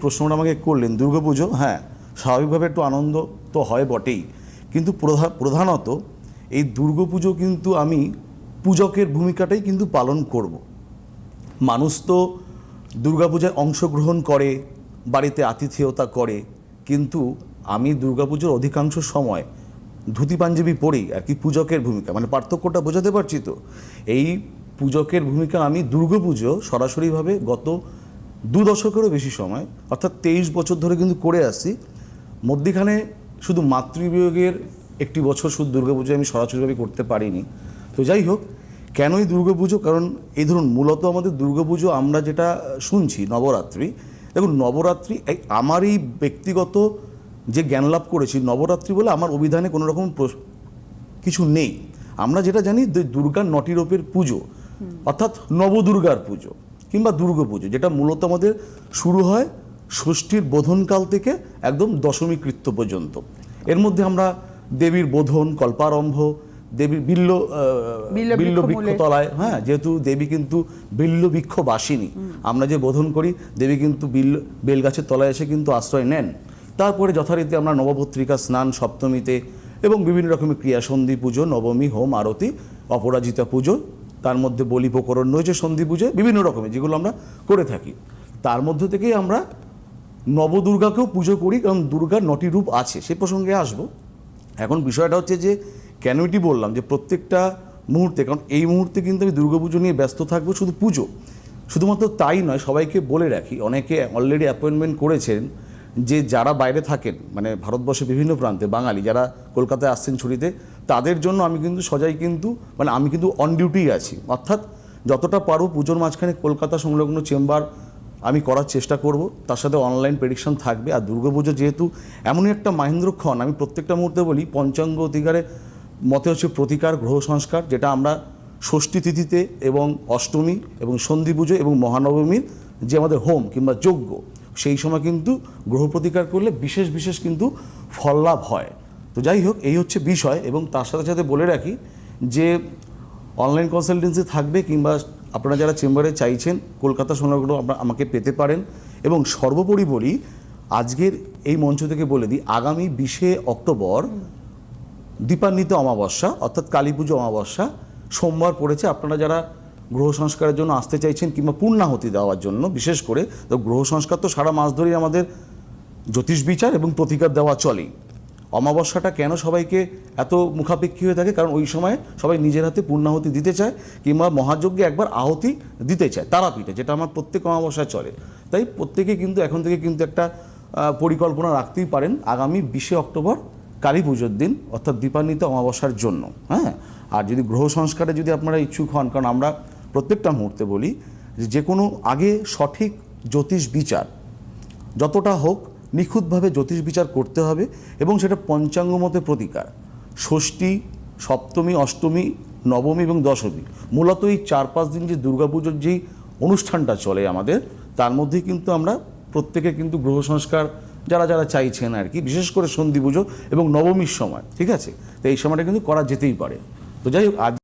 প্রশ্নটা আমাকে করলেন দুর্গাপুজো হ্যাঁ স্বাভাবিকভাবে একটু আনন্দ তো হয় বটেই। কিন্তু প্রধা- প্রধানত এই দুর্গাপুজো কিন্তু আমি পূজকের ভূমিকাটাই কিন্তু পালন করব। মানুষ তো দুর্গাপূজায় অংশগ্রহণ করে, বাড়িতে আতিথেয়তা করে, কিন্তু আমি দুর্গাপুজোর অধিকাংশ সময় ধুতি পাঞ্জাবি পরেই আর কি পূজকের ভূমিকা মানে পার্থক্যটা বোঝাতে পারছি তো। এই পূজকের ভূমিকা আমি দুর্গাপুজো সরাসরিভাবে গত দু দশকেরও বেশি সময়, অর্থাৎ তেইশ বছর ধরে কিন্তু করে আসছি। মধ্যিখানে শুধু মাতৃবিয়োগের একটি বছর শুধু দুর্গাপুজো আমি সরাসরিভাবে করতে পারিনি। তো যাই হোক, কেনই দুর্গাপুজো? কারণ এই ধরুন, মূলত আমাদের দুর্গাপুজো আমরা যেটা শুনছি, নবরাত্রি। দেখুন, নবরাত্রি আমার এই ব্যক্তিগত যে জ্ঞান লাভ করেছি, নবরাত্রি বলে আমার অভিধানে কোনো রকম কিছু নেই। আমরা যেটা জানি যে দুর্গার নটি রূপের পুজো, অর্থাৎ নবদুর্গার পুজো। কিংবা দুর্গা পুজো যেটা মূলত আমাদের শুরু হয় ষষ্ঠীর বোধনকাল থেকে একদম দশমী কৃত্য পর্যন্ত। এর মধ্যে আমরা দেবীর বোধন কল্পারম্ভ দেবীর বিল্ল বিল্ল। বৃক্ষতলায় হ্যাঁ যেহেতু দেবী কিন্তু বিল্ল বৃক্ষ বাসিনী। আমরা যে বোধন করি দেবী কিন্তু বিল্ল বেলগাছের তলায় এসে কিন্তু আশ্রয় নেন। তারপরে যথারীতি আমরা নবপত্রিকা স্নান সপ্তমীতে এবং বিভিন্ন রকমের ক্রিয়া সন্ধি পুজো নবমী হোম আরতি অপরাজিতা পুজো তার মধ্যে বলি প্রকরণ রয়েছে, সন্ধি পুজো, বিভিন্ন রকমের যেগুলো আমরা করে থাকি। তার মধ্যে থেকেই আমরা নবদুর্গাকেও পুজো করি, কারণ দুর্গার নটি রূপ আছে, সে প্রসঙ্গে আসব। এখন বিষয়টা হচ্ছে যে, কেন এটি বললাম যে প্রত্যেকটা মুহূর্তে, কারণ এই মুহূর্তে কিন্তু আমি দুর্গাপুজো নিয়ে ব্যস্ত থাকব শুধু পুজো। শুধুমাত্র তাই নয়, সবাইকে বলে রাখি, অনেকে অলরেডি অ্যাপয়েন্টমেন্ট করেছেন যে যারা বাইরে থাকেন মানে ভারতবর্ষের বিভিন্ন প্রান্তে, বাঙালি, যারা কলকাতায় আসছেন ছুটিতে, তাদের জন্য আমি কিন্তু সজাই কিন্তু মানে আমি কিন্তু অন ডিউটি আছি। অর্থাৎ যতটা পারো পুজোর মাঝখানে কলকাতা সংলগ্ন চেম্বার আমি করার চেষ্টা করব। তার সাথে অনলাইন প্রেডিকশন থাকবে। আর দুর্গাপুজো যেহেতু এমনই একটা মাহেন্দ্রক্ষণ আমি প্রত্যেকটা মুহূর্তে বলি, পঞ্চাঙ্গ অধিকারে মতে হচ্ছে প্রতিকার, গ্রহ সংস্কার, যেটা আমরা ষষ্ঠী তিথিতে এবং অষ্টমী এবং সন্ধি পুজো এবং মহানবমীর যে আমাদের হোম কিংবা যজ্ঞ সেই সময় কিন্তু গ্রহ প্রতিকার করলে বিশেষ বিশেষ কিন্তু ফল লাভ হয়। তো যাই হোক, এই হচ্ছে বিষয় এবং তার সাথে সাথে বলে রাখি যে অনলাইন কনসালটেন্সি থাকবে কিংবা আপনারা যারা চেম্বারে চাইছেন, কলকাতা সংলগ্ন আপনারা আমাকে পেতে পারেন এবং সর্বোপরি বলি, আজকের এই মঞ্চ থেকে বলে দিই, আগামী বিশে অক্টোবর দীপান্বিত অমাবস্যা, অর্থাৎ কালী পুজো অমাবস্যা, সোমবার পড়েছে। আপনারা যারা গ্রহ সংস্কারের জন্য আসতে চাইছেন কিংবা পূর্ণাহতি দেওয়ার জন্য, বিশেষ করে তো গ্রহ সংস্কার তো সারা মাস ধরেই আমাদের জ্যোতিষ বিচার এবং প্রতিকার দেওয়া চলেই। অমাবস্যাটা কেন সবাইকে এত মুখাপেক্ষী হয়ে থাকে? কারণ ওই সময় সবাই নিজের হাতে পূর্ণাহতি দিতে চায় কিংবা মহাযজ্ঞে একবার আহতি দিতে চায়, তারাপীঠে, যেটা আমার প্রত্যেক অমাবস্যায় চলে। তাই প্রত্যেকে কিন্তু, এখন থেকে কিন্তু একটা পরিকল্পনা রাখতেই পারেন আগামী বিশে অক্টোবর কালী পুজোর দিন, অর্থাৎ দীপান্বিত অমাবস্যার জন্য হ্যাঁ? আর যদি গ্রহ সংস্কারে যদি আপনারা ইচ্ছুক হন, কারণ আমরা প্রত্যেকটা মুহূর্তে বলি যে যে কোনো আগে সঠিক জ্যোতিষ বিচার যতটা হোক নিখুঁতভাবে জ্যোতিষ বিচার করতে হবে এবং সেটা পঞ্চাঙ্গ মতে প্রতিকার। ষষ্ঠী, সপ্তমী, অষ্টমী, নবমী এবং দশমী মূলত এই চার পাঁচ দিন যে দুর্গাপুজোর যেই অনুষ্ঠানটা চলে আমাদের, তার মধ্যেই কিন্তু আমরা প্রত্যেকে কিন্তু গ্রহ সংস্কার যারা যারা চাইছেন আর কি, বিশেষ করে সন্ধি পুজো এবং নবমীর সময়, ঠিক আছে? তো এই সময়টা কিন্তু করা যেতেই পারে। তো যাই হোক, আজ